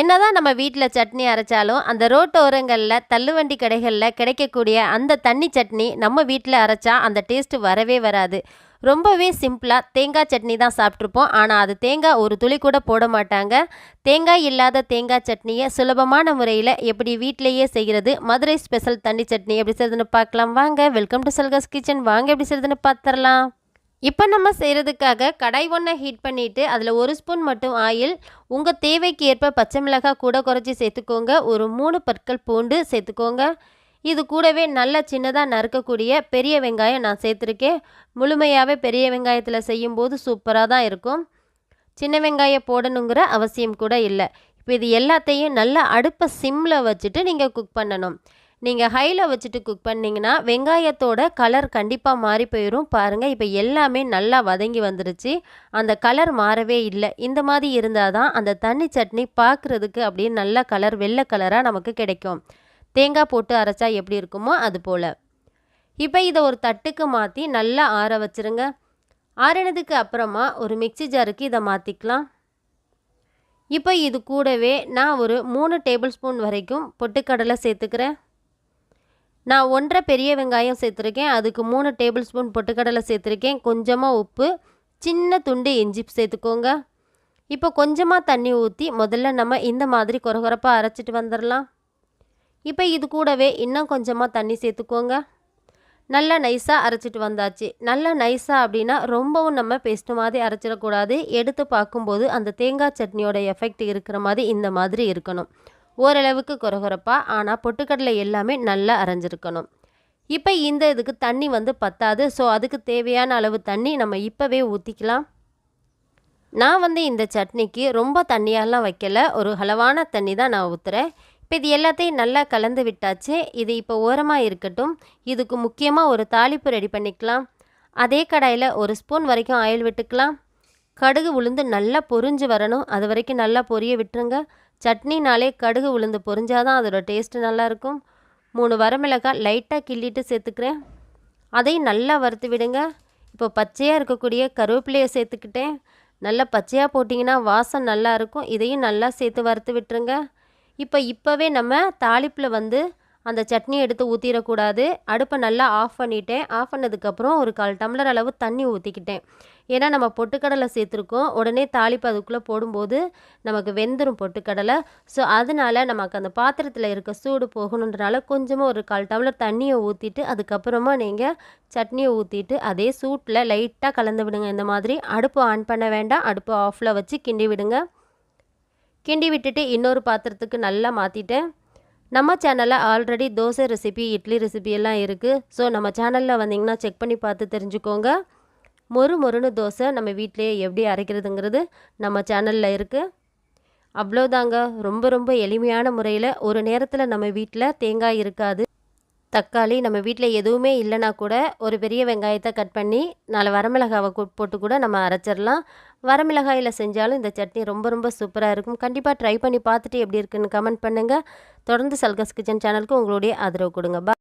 என்னதான் நம்ம வீட்டில் சட்னி அரைச்சாலும் அந்த ரோட்டோரங்களில் தள்ளுவண்டி கடைகளில் கிடைக்கக்கூடிய அந்த தண்ணி சட்னி நம்ம வீட்டில் அரைச்சா அந்த டேஸ்ட்டு வரவே வராது. ரொம்பவே சிம்பிளாக தேங்காய் சட்னி தான் சாப்பிட்ருப்போம் ஆனால் அது தேங்காய் ஒரு துளி கூட போட மாட்டாங்க. தேங்காய் இல்லாத தேங்காய் சட்னியை சுலபமான முறையில் எப்படி வீட்டிலையே செய்கிறது மதுரை ஸ்பெஷல் தண்ணி சட்னி எப்படி செய்யுதுன்னு பார்க்கலாம். வாங்க வெல்கம் டு செல்கஸ் கிச்சன் வாங்க எப்படி செய்யுதுன்னு பார்த்துடலாம். இப்போ நம்ம செய்கிறதுக்காக கடாய் ஒன்றை ஹீட் பண்ணிவிட்டு அதில் ஒரு ஸ்பூன் மட்டும் ஆயில் உங்கள் தேவைக்கு ஏற்ப பச்சை மிளகாய் கூட குறைச்சி சேர்த்துக்கோங்க. ஒரு மூணு பற்கள் பூண்டு சேர்த்துக்கோங்க. இது கூடவே நல்ல சின்னதாக நறுக்கக்கூடிய பெரிய வெங்காயம் நான் சேர்த்துருக்கேன். முழுமையாகவே பெரிய வெங்காயத்தில் செய்யும்போது சூப்பராக தான் இருக்கும். சின்ன வெங்காயம் போடணுங்கிற அவசியம் கூட இல்லை. இப்போ இது எல்லாத்தையும் நல்லா அடுப்பை சிம்மில் வச்சுட்டு நீங்கள் குக் பண்ணணும். நீங்கள் ஹையில் வச்சுட்டு குக் பண்ணிங்கன்னா வெங்காயத்தோட கலர் கண்டிப்பாக மாறி போயிடும் பாருங்கள் இப்போ எல்லாமே நல்லா வதங்கி வந்துருச்சு. அந்த கலர் மாறவே இல்லை. இந்த மாதிரி இருந்தால் தான் அந்த தண்ணி சட்னி பார்க்குறதுக்கு அப்படியே நல்ல கலர் வெள்ளை கலராக நமக்கு கிடைக்கும். தேங்காய் போட்டு அரைச்சா எப்படி இருக்குமோ அது போல். இப்போ இதை ஒரு தட்டுக்கு மாற்றி நல்லா ஆற வச்சுருங்க. ஆறினதுக்கு அப்புறமா ஒரு மிக்சி ஜாருக்கு இதை மாற்றிக்கலாம் இப்போ இது கூடவே நான் ஒரு மூணு டேபிள் ஸ்பூன் வரைக்கும் பொட்டுக்கடலை சேர்த்துக்கிறேன். நான் ஒன்றரை பெரிய வெங்காயம் சேர்த்துருக்கேன். அதுக்கு மூணு டேபிள் ஸ்பூன் பொட்டுக்கடலை சேர்த்துருக்கேன். கொஞ்சமாக உப்பு சின்ன துண்டு இஞ்சி சேர்த்துக்கோங்க. இப்போ கொஞ்சமாக தண்ணி ஊற்றி முதல்ல நம்ம இந்த மாதிரி குறகுறப்பாக அரைச்சிட்டு வந்துடலாம். இப்போ இது கூடவே இன்னும் கொஞ்சமாக தண்ணி சேர்த்துக்கோங்க. நல்லா நைஸாக அரைச்சிட்டு வந்தாச்சு. நல்லா நைஸாக அப்படின்னா ரொம்பவும் நம்ம பேஸ்ட்டு மாதிரி அரைச்சிடக்கூடாது. எடுத்து பார்க்கும்போது அந்த தேங்காய் சட்னியோட எஃபெக்ட் இருக்கிற மாதிரி இந்த மாதிரி இருக்கணும். ஓரளவுக்கு குறகுறப்பாக ஆனால் பொட்டுக்கடலை எல்லாமே நல்லா அரைஞ்சிருக்கணும். இப்போ இந்த இதுக்கு தண்ணி வந்து பத்தாது ஸோ அதுக்கு தேவையான அளவு தண்ணி நம்ம இப்போவே ஊற்றிக்கலாம் நான் வந்து இந்த சட்னிக்கு ரொம்ப தண்ணியாலாம் வைக்கல ஒரு அளவான தண்ணி தான் நான் ஊற்றுறேன் இப்போ இது எல்லாத்தையும் நல்லா கலந்து விட்டாச்சு இது இப்போ ஓரமாக இருக்கட்டும் இதுக்கு முக்கியமாக ஒரு தாளிப்பு ரெடி பண்ணிக்கலாம். அதே கடாயில் ஒரு ஸ்பூன் வரைக்கும் ஆயில் விட்டுக்கலாம். கடுகு உளுந்து நல்லா பொரிஞ்சு வரணும். அது வரைக்கும் நல்லா பொரிய விட்டுருங்க. சட்னினாலே கடுகு உளுந்து பொரிஞ்சாதான் அதோட டேஸ்ட்டு நல்லாயிருக்கும். மூணு வரமிளகாய் லைட்டாக கிள்ளிட்டு சேர்த்துக்கிறேன். அதையும் நல்லா வறுத்து விடுங்க. இப்போ பச்சையாக இருக்கக்கூடிய கருவேப்பிலையை சேர்த்துக்கிட்டேன். நல்லா பச்சையாக போட்டிங்கன்னா வாசம் நல்லா இருக்கும் இதையும் நல்லா சேர்த்து வறுத்து விட்டுருங்க. இப்போ இப்போவே நம்ம தாளிப்பில் வந்து அந்த சட்னி எடுத்து ஊற்றிடக்கூடாது அடுப்பை நல்லா ஆஃப் பண்ணிட்டேன். ஆஃப் பண்ணதுக்கப்புறம் ஒரு கால் டம்ளர் அளவு தண்ணி ஊற்றிக்கிட்டேன் ஏன்னா நம்ம பொட்டுக்கடலை சேர்த்துருக்கோம். உடனே தாளிப்பு அதுக்குள்ளே போடும்போது நமக்கு வெந்துடும் பொட்டுக்கடலை. ஸோ அதனால நமக்கு அந்த பாத்திரத்தில் இருக்க சூடு போகணுன்றனால கொஞ்சமாக ஒரு கால் டம்ளர் தண்ணியை ஊற்றிட்டு அதுக்கப்புறமா நீங்கள் சட்னியை ஊற்றிட்டு அதே சூட்டில் லைட்டாக கலந்து விடுங்க. இந்த மாதிரி அடுப்பு ஆன் பண்ண வேண்டாம். அடுப்பு ஆஃபில் வச்சு கிண்டி விடுங்க. கிண்டி விட்டுட்டு இன்னொரு பாத்திரத்துக்கு நல்லா மாற்றிட்டேன் நம்ம சேனலில் already dosa recipe idli recipe எல்லாம் இருக்குது ஸோ நம்ம சேனலில் வந்தீங்கன்னா செக் பண்ணி பார்த்து தெரிஞ்சுக்கோங்க. மொறு மொறுன்னு தோசை நம்ம வீட்டிலையே எப்படி அரைக்கிறதுங்கிறது நம்ம சேனலில் இருக்குது அவ்வளோதாங்க ரொம்ப ரொம்ப எளிமையான முறையில் ஒரு நேரத்தில் நம்ம வீட்டில் தேங்காய் இருக்காது. தக்காளி நம்ம வீட்டில் எதுவுமே இல்லைனா கூட ஒரு பெரிய வெங்காயத்தை கட் பண்ணி நாலு வரமிளகாவை போட்டு கூட நம்ம அரைச்சிடலாம். வரமிளகாயில் செஞ்சாலும் இந்த சட்னி ரொம்ப ரொம்ப சூப்பராக இருக்கும். கண்டிப்பாக ட்ரை பண்ணி பார்த்துட்டு எப்படி இருக்குன்னு கமெண்ட் பண்ணுங்கள் தொடர்ந்து சல்கஸ் கிச்சன் சேனலுக்கு உங்களுடைய ஆதரவு கொடுங்க.